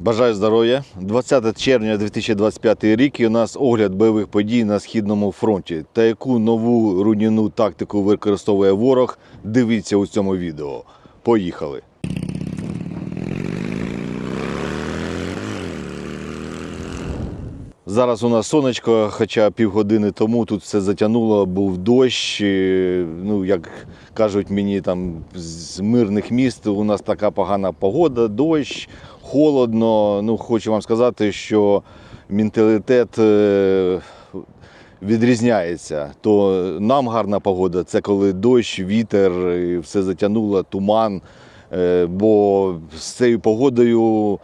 Бажаю здоров'я. 20 червня 2025 рік і у нас огляд бойових подій на східному фронті. Та яку нову руйнівну тактику використовує ворог, дивіться у цьому відео. Поїхали! Зараз у нас сонечко, хоча півгодини тому тут все затягнуло, був дощ. Ну, як кажуть мені там з мирних міст, у нас така погана погода, дощ, холодно. Ну, хочу вам сказати, що менталітет е, відрізняється. То нам гарна погода це коли дощ, вітер, і все затягнуло, туман. Е, Бо з цією погодою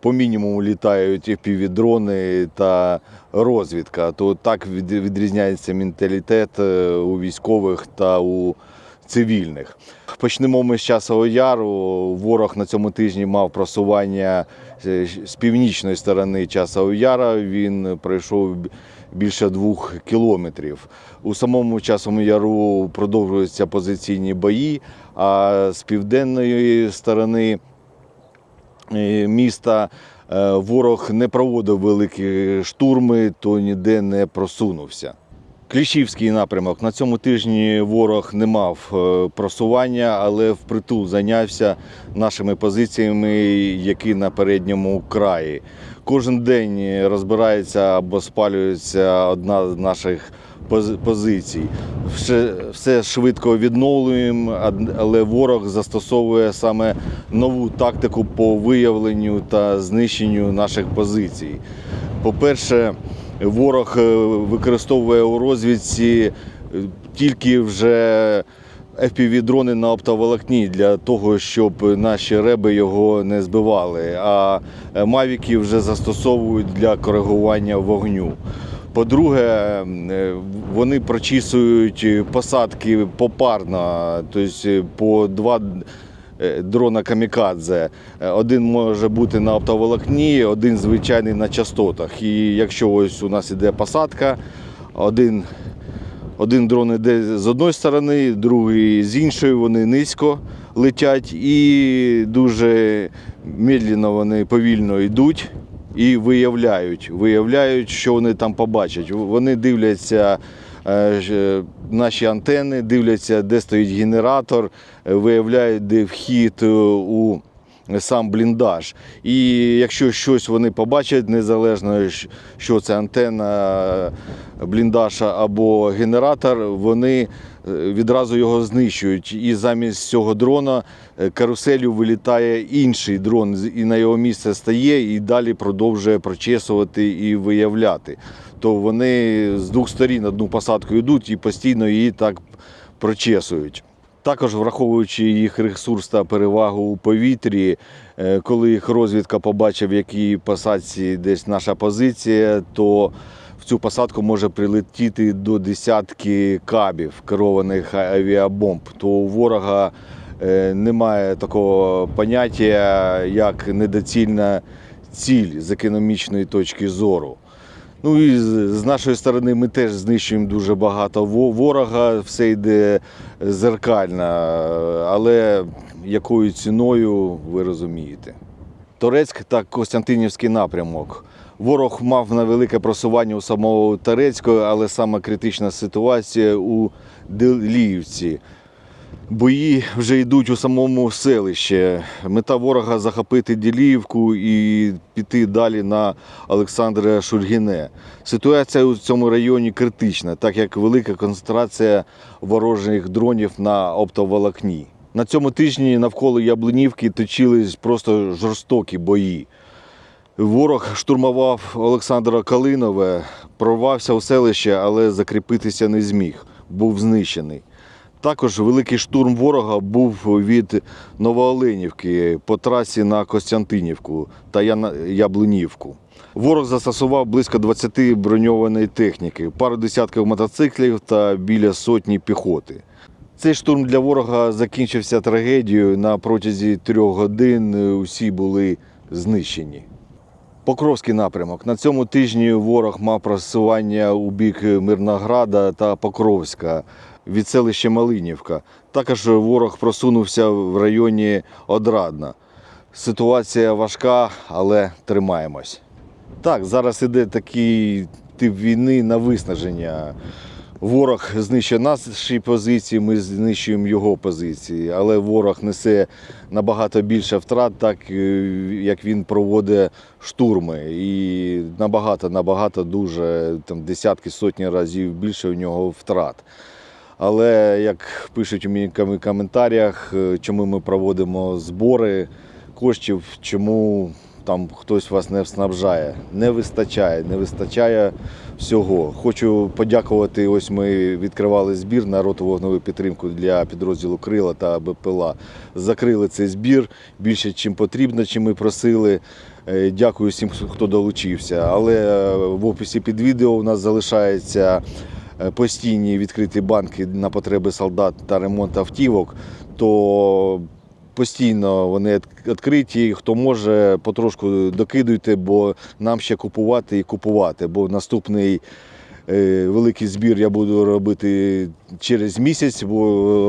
по мінімуму літають FPV-дрони та розвідка. То так відрізняється менталітет е, у військових та у цивільних. Почнемо ми з часового яру. Ворог на цьому тижні мав просування е, з північної сторони часового яра. Він пройшов більше двох кілометрів. У самому часовому яру продовжуються позиційні бої, а з південної сторони е, міста е, ворог не проводив великі штурми, то ніде не просунувся. Кліщівський напрямок. На цьому тижні ворог не мав е, просування, але впритул зайнявся нашими позиціями, які на передньому краї. Кожен день розбирається або спалюється одна з наших позицій. Все, все швидко відновлюємо, але ворог застосовує саме нову тактику по виявленню та знищенню наших позицій. По-перше, ворог е, використовує у розвідці е, тільки вже FPV-дрони на оптоволокні для того, щоб наші реби його не збивали. А е, мавіки вже застосовують для коригування вогню. По-друге, вони прочісують посадки попарно, тобто по два дрона камікадзе. Е, Один може бути на оптоволокні, один звичайний на частотах. І якщо ось у нас іде посадка, один, один дрон іде з одної сторони, другий з іншої, вони низько летять і дуже медленно вони повільно йдуть і виявляють, виявляють, що вони там побачать. Вони дивляться е, наші антени, дивляться, де стоїть генератор, е, виявляють, де вхід е, у сам бліндаж. І якщо щось вони побачать, незалежно що це антенна, бліндаша або генератор, вони е, відразу його знищують. І замість цього дрона е, каруселю вилітає інший дрон, і на його місце стає і далі продовжує прочесувати і виявляти. То вони з двох сторін одну посадку йдуть і постійно її так прочесують. Також враховуючи їх ресурс та перевагу у повітрі, е, коли їх розвідка побачив, в якій посадці десь наша позиція, то в цю посадку може прилетіти до десятки кабів керованих авіабомб. То у ворога е, немає такого поняття, як недоцільна ціль з економічної точки зору. Ну і з нашої сторони ми теж знищуємо дуже багато ворога, все йде зеркально, але якою ціною ви розумієте. Торецьк та Костянтинівський напрямок. Ворог мав на велике просування у самого Торецького, але саме критична ситуація у Деліївці. Бої вже йдуть у самому селищі. Мета ворога захопити Діліївку і піти далі на Олександре Шульгіне. Ситуація у цьому районі критична, так як велика концентрація ворожих дронів на оптоволокні. На цьому тижні навколо Яблунівки точились просто жорстокі бої. Ворог штурмував Олександра Калинове, прорвався у селище, але закріпитися не зміг, був знищений. Також великий штурм ворога був від Новооленівки по трасі на Костянтинівку та Яблунівку. Ворог застосував близько 20 броньованої техніки, пару десятків мотоциклів та біля сотні піхоти. Цей штурм для ворога закінчився трагедією. На протязі трьох годин усі були знищені. Покровський напрямок. На цьому тижні ворог мав просування у бік Мирнограда та Покровська від селища Малинівка. Також ворог просунувся в районі Одрадна. Ситуація важка, але тримаємось. Так, зараз іде такий тип війни на виснаження. Ворог знищує наші позиції, ми знищуємо його позиції, але ворог несе набагато більше втрат, так е, як він проводить штурми. І набагато, набагато дуже там десятки, сотні разів більше у нього втрат. Але як пишуть у мені коментарях, е, чому ми проводимо збори коштів, чому там хтось вас не снабжає. Не вистачає, не вистачає всього. Хочу подякувати. Ось ми відкривали збір на роту вогневу підтримку для підрозділу Крила та БПЛА. Закрили цей збір більше, чим потрібно, чим ми просили. Е, Дякую всім, хто долучився. Але е, в описі під відео у нас залишається е, постійні відкриті банки на потреби солдат та ремонт автівок. То постійно вони відкриті. Хто може, потрошку докидуйте, бо нам ще купувати і купувати. Бо наступний е, великий збір я буду робити через місяць, бо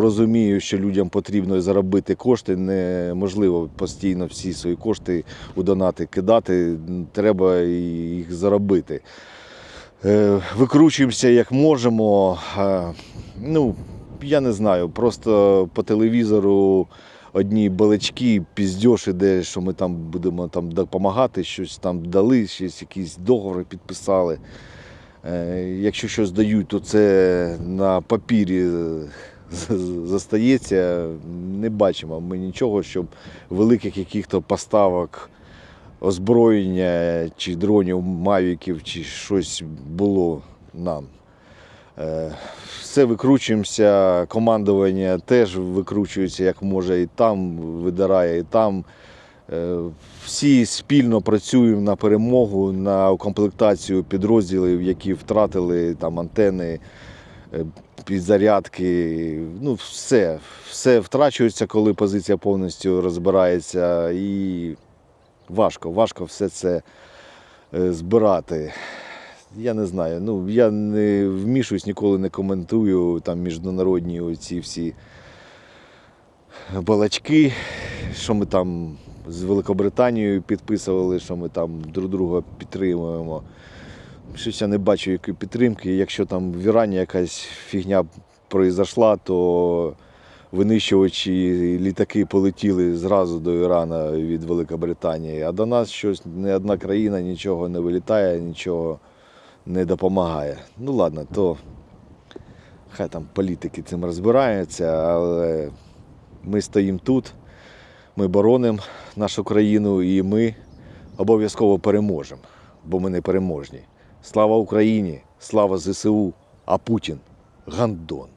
розумію, що людям потрібно заробити кошти. Неможливо постійно всі свої кошти у донати кидати. Треба їх заробити. Е, Викручуємося як можемо. Ну, я не знаю, просто по телевізору одні балачки, піздьош іде, що ми там будемо там допомагати, щось там дали, щось якісь договори підписали. Е, Якщо щось дають, то це на папірі е, застається. Не бачимо ми нічого, щоб великих яких-то поставок озброєння чи дронів, мавіків, чи щось було нам. Е, Все викручуємося, командування теж викручується як може, і там видирає, і там. Е, Всі спільно працюємо на перемогу, на укомплектацію підрозділів, які втратили там антени, е, підзарядки. Ну, все, все втрачується, коли позиція повністю розбирається. І важко, важко все це збирати. Я не знаю. Ну, я не вмішуюсь, ніколи не коментую там міжнародні оці всі балачки, що ми там з Великобританією підписували, що ми там друг друга підтримуємо. Щось я не бачу якої підтримки. Якщо там в Ірані якась фігня произошла, то винищувачі літаки полетіли зразу до Ірана від Великобританії. А до нас щось ні одна країна нічого не вилітає, нічого не допомагає. Ну ладно, то хай там політики цим розбираються, але ми стоїмо тут, ми боронимо нашу країну і ми обов'язково переможемо, бо ми не переможні. Слава Україні, слава ЗСУ, а Путін гандон.